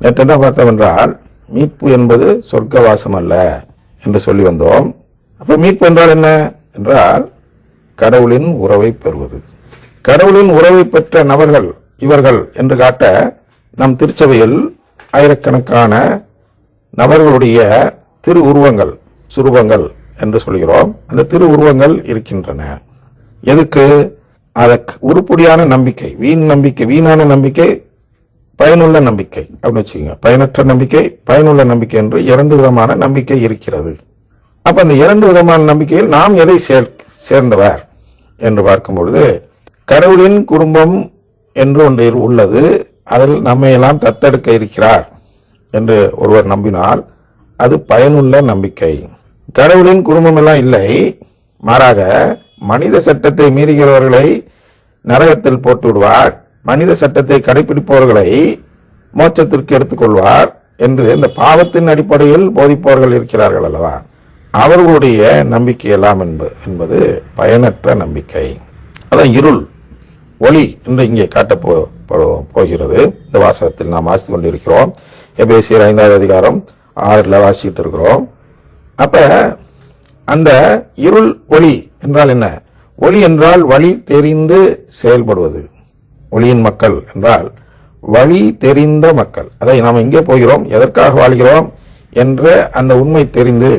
நேற்று என்ன பார்த்தோம் என்றால் மீட்பு என்பது சொர்க்கவாசம் அல்ல என்று சொல்லி வந்தோம். அப்ப மீட்பு என்றால் என்ன? என்றால் கடவுளின் உறவை பெறுவது. கடவுளின் உறவை பெற்ற நபர்கள் இவர்கள் என்று காட்ட நம் திருச்சபையில் ஆயிரக்கணக்கான நபர்களுடைய திரு உருவங்கள் சுரூபங்கள் என்று சொல்கிறோம். அந்த திரு உருவங்கள் இருக்கின்றன. எதுக்கு? அதற்கு உருப்படியான நம்பிக்கை வீண் நம்பிக்கை வீணான நம்பிக்கை பயனுள்ள நம்பிக்கை. அப்படின்னு வச்சுக்கோங்க. பயனற்ற நம்பிக்கை பயனுள்ள நம்பிக்கை என்று இரண்டு விதமான நம்பிக்கை இருக்கிறது. அப்ப அந்த இரண்டு விதமான நம்பிக்கையில் நாம் எதை சேர் சேர்ந்தவர் என்று பார்க்கும் பொழுது கடவுளின் குடும்பம் என்று ஒன்று உள்ளது. அதில் நம்மையெல்லாம் தத்தெடுக்க இருக்கிறார் என்று ஒருவர் நம்பினால் அது பயனுள்ள நம்பிக்கை. கடவுளின் குடும்பம் எல்லாம் இல்லை. மாறாக மனித சட்டத்தை மீறுகிறவர்களை நரகத்தில் போட்டு விடுவார் மனித சட்டத்தை கடைபிடிப்பவர்களை மோட்சத்திற்கு எடுத்துக்கொள்வார் என்று இந்த பாவத்தின் அடிப்படையில் போதிப்பவர்கள் இருக்கிறார்கள் அல்லவா? அவர்களுடைய நம்பிக்கை எல்லாம் என்பது என்பது பயனற்ற நம்பிக்கை. அதான் இருள் ஒளி என்று இங்கே காட்ட போகிறது. இந்த வாசகத்தில் நாம் வாசித்துக் கொண்டிருக்கிறோம். எபேசியர் ஐந்தாவது அதிகாரம் ஆறில் வாசிக்கிட்டு இருக்கிறோம். அப்ப அந்த இருள் ஒளி என்றால் என்ன? ஒளி என்றால் வழி தெரிந்து செயல்படுவது. ஒளியின் மக்கள் என்றால் வழி தெரிந்த மக்கள். அதை நாம் எங்கே போகிறோம்? எதற்காக வாழ்கிறோம்? என்ற அந்த உண்மை தெரிந்து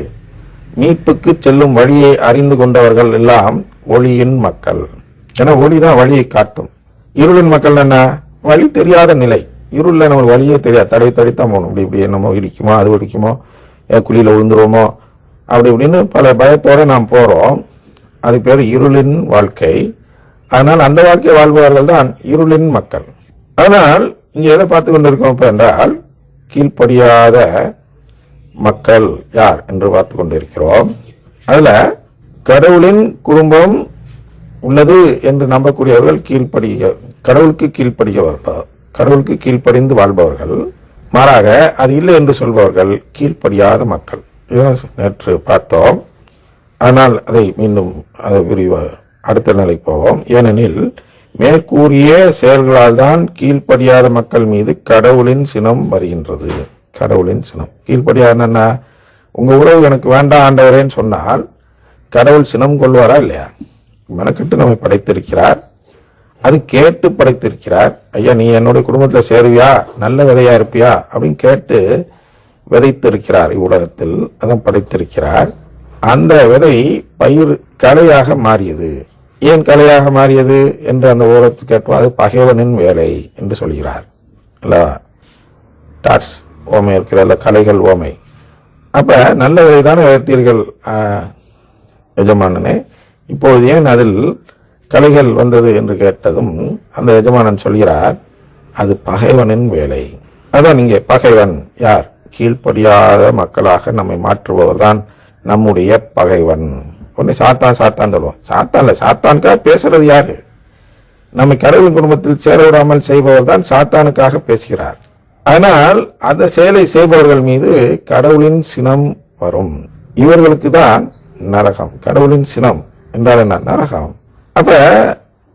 மீட்புக்கு செல்லும் வழியை அறிந்து கொண்டவர்கள் எல்லாம் ஒளியின் மக்கள். ஏன்னா ஒளி தான் வழியை காட்டும். இருளின் மக்கள் என்ன? வழி தெரியாத நிலை. இருளில் நம்ம வழியே தெரியாது. தடவி தடித்தான் போகணும். இப்படி இப்படி என்னமோ இடிக்குமோ அது இடிக்குமோ குழியில் விழுந்துருவோமோ அப்படி இப்படின்னு பல பயத்தோடு நாம் போகிறோம் அது பேர் இருளின் வாழ்க்கை. அதனால் அந்த வாழ்க்கை வாழ்பவர்கள் தான் இருளின் மக்கள். அதனால் இங்கே எதை பார்த்து கொண்டிருக்கோம் இப்போ என்றால் கீழ்ப்படியாத மக்கள் யார் என்று பார்த்து கொண்டிருக்கிறோம். அதில் கடவுளின் குடும்பம் உள்ளது என்று நம்பக்கூடியவர்கள் கீழ்ப்படிய கடவுளுக்கு கீழ்ப்படியவர் கடவுளுக்கு கீழ்ப்படிந்து வாழ்பவர்கள். மாறாக அது இல்லை என்று சொல்பவர்கள் கீழ்ப்படியாத மக்கள். நேற்று பார்த்தோம். ஆனால் அதை மீண்டும் அதை விரிவாக அடுத்த நிலைக்கு போவோம். ஏனெனில் மேற்கூறிய செயல்களால் தான் கீழ்ப்படியாத மக்கள் மீது கடவுளின் சினம் வருகின்றது. கடவுளின் சினம். கீழ்ப்படியாத என்ன? உங்க உறவு எனக்கு வேண்டாம் ஆண்டவரேன்னு சொன்னால் கடவுள் சினம் கொள்வாரா இல்லையா? மெனக்கெட்டு நம்மை படைத்திருக்கிறார். அது கேட்டு படைத்திருக்கிறார். ஐயா நீ என்னுடைய குடும்பத்தில் சேருவியா? நல்ல விதையா இருப்பியா? அப்படின்னு கேட்டு விதைத்திருக்கிறார் இவ்வுலகத்தில். அதான் படைத்திருக்கிறார். அந்த விதை பயிர் கலையாக மாறியது. ஏன் கலையாக மாறியது என்று அந்த ஓரத்து கேட்போம். அது பகைவனின் வேலை என்று சொல்கிறார். இல்லை டாட்ஸ் ஓமை இருக்கிற கலைகள் ஓமை. அப்போ நல்ல விதை தானே வைத்தீர்கள் எஜமானனே. இப்பொழுது ஏன் அதில் கலைகள் வந்தது என்று கேட்டதும் அந்த எஜமானன் சொல்கிறார் அது பகைவனின் வேலை. அதான் இங்கே பகைவன் யார்? கீழ்ப்படியாத மக்களாக நம்மை மாற்றுபவர் தான் நம்முடைய பகைவன். உடனே சாத்தான் சாத்தான் சொல்லுவோம் சாத்தான்ல சாத்தானுக்காக பேசுறது யாரு? நம்ம கடவுளின் குடும்பத்தில் சேர விடாமல் செய்பவர் தான் சாத்தானுக்காக பேசுகிறார். ஆனால் அந்த செயலை செய்பவர்கள் மீது கடவுளின் சினம் வரும். இவர்களுக்கு தான் நரகம். கடவுளின் சினம் என்றால் என்ன? நரகம். அப்ப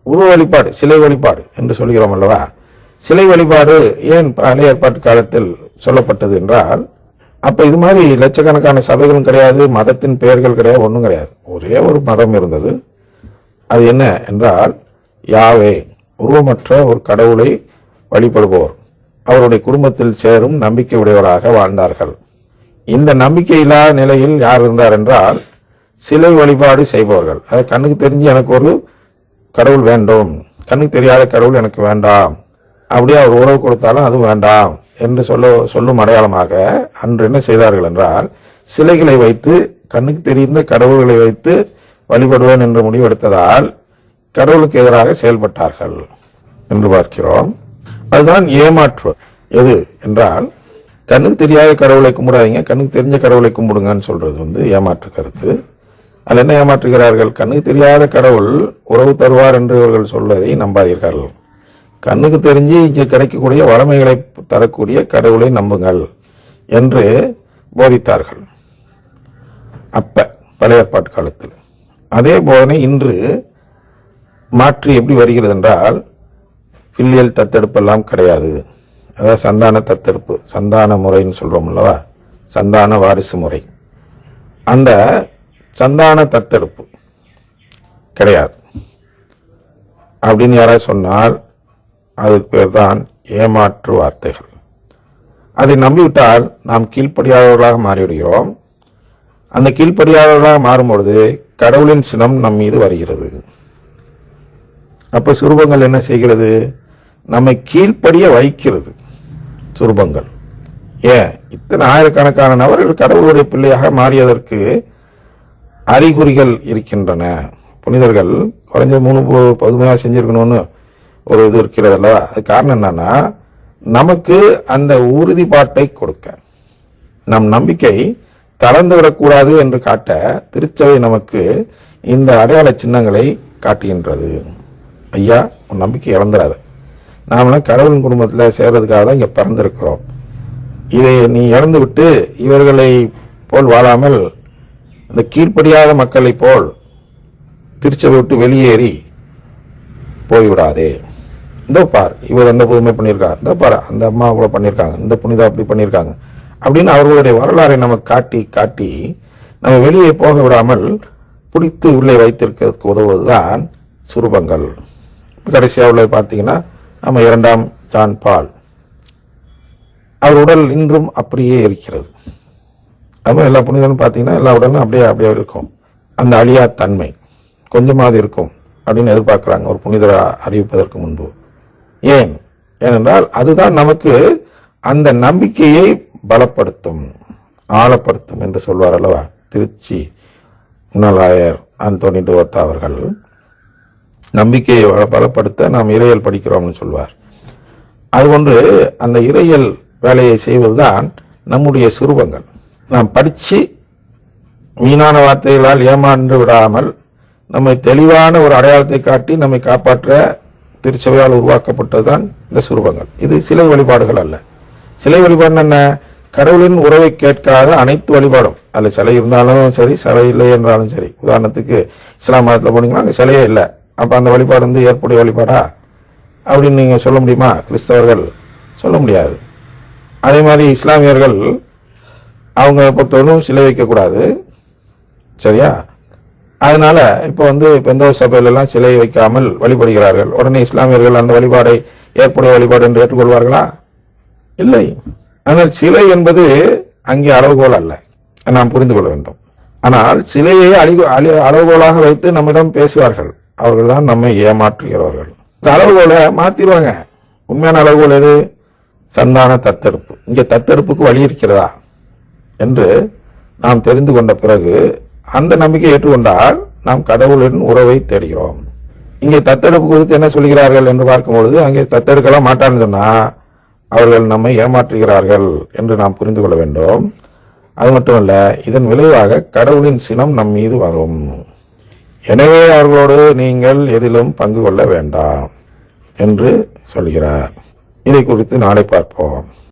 உருவ வழிபாடு சிலை வழிபாடு என்று சொல்கிறோம் அல்லவா? சிலை வழிபாடு ஏன் பழைய ஏற்பாட்டு காலத்தில் சொல்லப்பட்டது என்றால் அப்ப இது மாதிரி லட்சக்கணக்கான சபைகளும் கிடையாது மதத்தின் பெயர்கள் கிடையாது ஒன்றும் கிடையாது. ஒரே ஒரு மதம் இருந்தது. அது என்ன என்றால் யாவே உருவமற்ற ஒரு கடவுளை வழிபடுபவர். அவருடைய குடும்பத்தில் சேரும் நம்பிக்கை உடையவராக வாழ்ந்தார்கள். இந்த நம்பிக்கை இல்லாத நிலையில் யார் இருந்தார் என்றால் சிலை வழிபாடு செய்பவர்கள். அது கண்ணுக்கு தெரிஞ்சு எனக்கு ஒரு கடவுள் வேண்டும். கண்ணுக்கு தெரியாத கடவுள் எனக்கு வேண்டாம். அப்படியே அவர் உறவு கொடுத்தாலும் அது வேண்டாம். என்று சொல்ல சொல்லும் அடையாளமாக அன்று என்ன செய்தார்கள் என்றால் சிலைகளை வைத்து கண்ணுக்கு தெரிந்த கடவுள்களை வைத்து வழிபடுவேன் என்று முடிவெடுத்ததால் கடவுளுக்கு எதிராக செயல்பட்டார்கள் என்று பார்க்கிறோம். அதுதான் ஏமாற்று. எது என்றால் கண்ணுக்கு தெரியாத கடவுளை கும்பிடாதீங்க கண்ணுக்கு தெரிஞ்ச கடவுளை கும்பிடுங்கன்னு சொல்றது வந்து ஏமாற்று கருத்து. அதில் என்ன ஏமாற்றுகிறார்கள்? கண்ணுக்கு தெரியாத கடவுள் உறவு தருவார் என்று இவர்கள் சொல்வதை நம்பாதீர்கள். கண்ணுக்கு தெரிஞ்சு இங்கே கிடைக்கக்கூடிய வளமைகளை தரக்கூடிய கடவுளை நம்புங்கள் என்று போதித்தார்கள். அப்ப பழைய ஏற்பாட்டு காலத்தில். அதே போதனை இன்று மாற்றி எப்படி வருகிறது என்றால் பில்லியல் தத்தெடுப்பெல்லாம் கிடையாது. அதாவது சந்தான தத்தெடுப்பு சந்தான முறைன்னு சொல்றோம் அல்லவா? சந்தான வாரிசு முறை. அந்த சந்தான தத்தெடுப்பு கிடையாது. அப்படின்னு யாராவது சொன்னால் அதுக்கு பேர் தான் ஏமாற்று வார்த்தைகள். அதை நம்பிவிட்டால் நாம் கீழ்ப்படியாதவர்களாக மாறிவிடுகிறோம். அந்த கீழ்ப்படியாதவர்களாக மாறும்பொழுது கடவுளின் சினம் நம் மீது வருகிறது. அப்போ சுரூபங்கள் என்ன செய்கிறது? நம்மை கீழ்ப்படிய வைக்கிறது சுரூபங்கள். ஏன்? இத்தனை ஆயிரக்கணக்கான நபர்கள் கடவுளுடைய பிள்ளையாக மாறியதற்கு அறிகுறிகள் இருக்கின்றன. புனிதர்கள் குறைஞ்ச மூணு பதுமையாக செஞ்சிருக்கணும்னு ஒரு இது இருக்கிறது அல்லவா அது காரணம் என்னன்னா நமக்கு அந்த உறுதிப்பாட்டை கொடுக்க. நம் நம்பிக்கை தளர்ந்து விடக்கூடாது என்று காட்ட திருச்சபை நமக்கு இந்த அடையாள சின்னங்களை காட்டுகின்றது. ஐயா உன் நம்பிக்கை இழந்துடாத. நாமெல்லாம் கடவுளின் குடும்பத்தில் சேர்றதுக்காக தான் இங்கே பிறந்திருக்கிறோம். இதை நீ இழந்து விட்டு இவர்களை போல் வாழாமல் இந்த கீழ்ப்படியாத மக்களைப் போல் திருச்சபை விட்டு வெளியேறி போய்விடாதே. இந்த பார் இவர் அந்த புதுமை பண்ணியிருக்கார். இந்த பார் அந்த அம்மா அவ்வளோ பண்ணியிருக்காங்க. இந்த புனிதா அப்படி பண்ணியிருக்காங்க. அப்படின்னு அவர்களுடைய வரலாறை நம்ம காட்டி காட்டி நம்ம வெளியே போக விடாமல் பிடித்து உள்ளே வைத்திருக்கிறதுக்கு உதவுவதுதான் சுரூபங்கள். கடைசியாக உள்ளது பார்த்தீங்கன்னா நம்ம இரண்டாம் ஜான் பால். அவர் உடல் இன்றும் அப்படியே இருக்கிறது. அதுமாதிரி எல்லா புனிதனும் பார்த்தீங்கன்னா எல்லா உடலும் அப்படியே அப்படியே இருக்கும். அந்த அழியா தன்மை கொஞ்சமாவது இருக்கும் அப்படின்னு எதிர்பார்க்குறாங்க. ஒரு புனிதரை அறிவிப்பதற்கு முன்பு. ஏன்? ஏனென்றால் அதுதான் நமக்கு அந்த நம்பிக்கையை பலப்படுத்தும் ஆழப்படுத்தும் என்று சொல்வார் அல்லவா? திருச்சி முன்னாள் அந்தோனி டோர்த்தா அவர்கள். நம்பிக்கையை பலப்படுத்த நாம் இறையல் படிக்கிறோம்னு சொல்வார். ஒன்று அந்த இறையல் வேலையை செய்வதுதான் நம்முடைய சுரூபங்கள். நாம் படித்து வீணான வார்த்தைகளால் ஏமாந்து விடாமல் நம்மை தெளிவான ஒரு அடையாளத்தை காட்டி நம்மை காப்பாற்ற திருச்சபையால் உருவாக்கப்பட்டதுதான் இந்த சுரூபங்கள். இது சிலை வழிபாடுகள் அல்ல. சிலை வழிபாடு என்ன? கடவுளின் உறவை கேட்காத அனைத்து வழிபாடும். அதில் சிலை இருந்தாலும் சரி சிலை இல்லை என்றாலும் சரி. உதாரணத்துக்கு இஸ்லாம் மதத்தில் போனீங்கன்னா அங்கே சிலையே இல்லை. அப்போ அந்த வழிபாடு வந்து ஏற்புடைய வழிபாடா? அப்படின்னு நீங்கள் சொல்ல முடியுமா? கிறிஸ்தவர்கள் சொல்ல முடியாது. அதே மாதிரி இஸ்லாமியர்கள் அவங்க பொறுத்தவரைக்கும் சிலை வைக்கக்கூடாது. சரியா? அதனால இப்போ வந்து பெந்த சபையிலெல்லாம் சிலை வைக்காமல் வழிபடுகிறார்கள். உடனே இஸ்லாமியர்கள் அந்த வழிபாடை ஏற்புடைய வழிபாடு என்று ஏற்றுக்கொள்வார்களா? இல்லை. ஆனால் சிலை என்பது அங்கே அளவுகோல் அல்ல. நாம் புரிந்து கொள்ள வேண்டும். ஆனால் சிலையை அழி அழி- அளவுகோலாக வைத்து நம்மிடம் பேசுவார்கள். அவர்கள் தான் நம்மை ஏமாற்றுகிறவர்கள். இந்த அளவுகோலை மாத்திடுவாங்க உண்மையான அளவுகோல் எது? சந்தான தத்தெடுப்பு. இங்கே தத்தெடுப்புக்கு வழி இருக்கிறதா? என்று நாம் தெரிந்து கொண்ட பிறகு அந்த நம்பிக்கை ஏற்றுக்கொண்டால் நாம் கடவுளின் உறவை தேடுகிறோம். இங்கே தத்தெடுப்பு குறித்து என்ன சொல்கிறார்கள் என்று பார்க்கும் பொழுது அங்கே தத்தெடுக்கலாம் மாட்டான்னு சொன்னா அவர்கள் நம்மை ஏமாற்றுகிறார்கள் என்று நாம் புரிந்து கொள்ள வேண்டும். அது மட்டுமல்ல இதன் விளைவாக கடவுளின் சினம் நம் மீது வரும். எனவே அவர்களோடு நீங்கள் எதிலும் பங்கு கொள்ள வேண்டாம் என்று சொல்கிறார். இதை குறித்து நாளை பார்ப்போம்.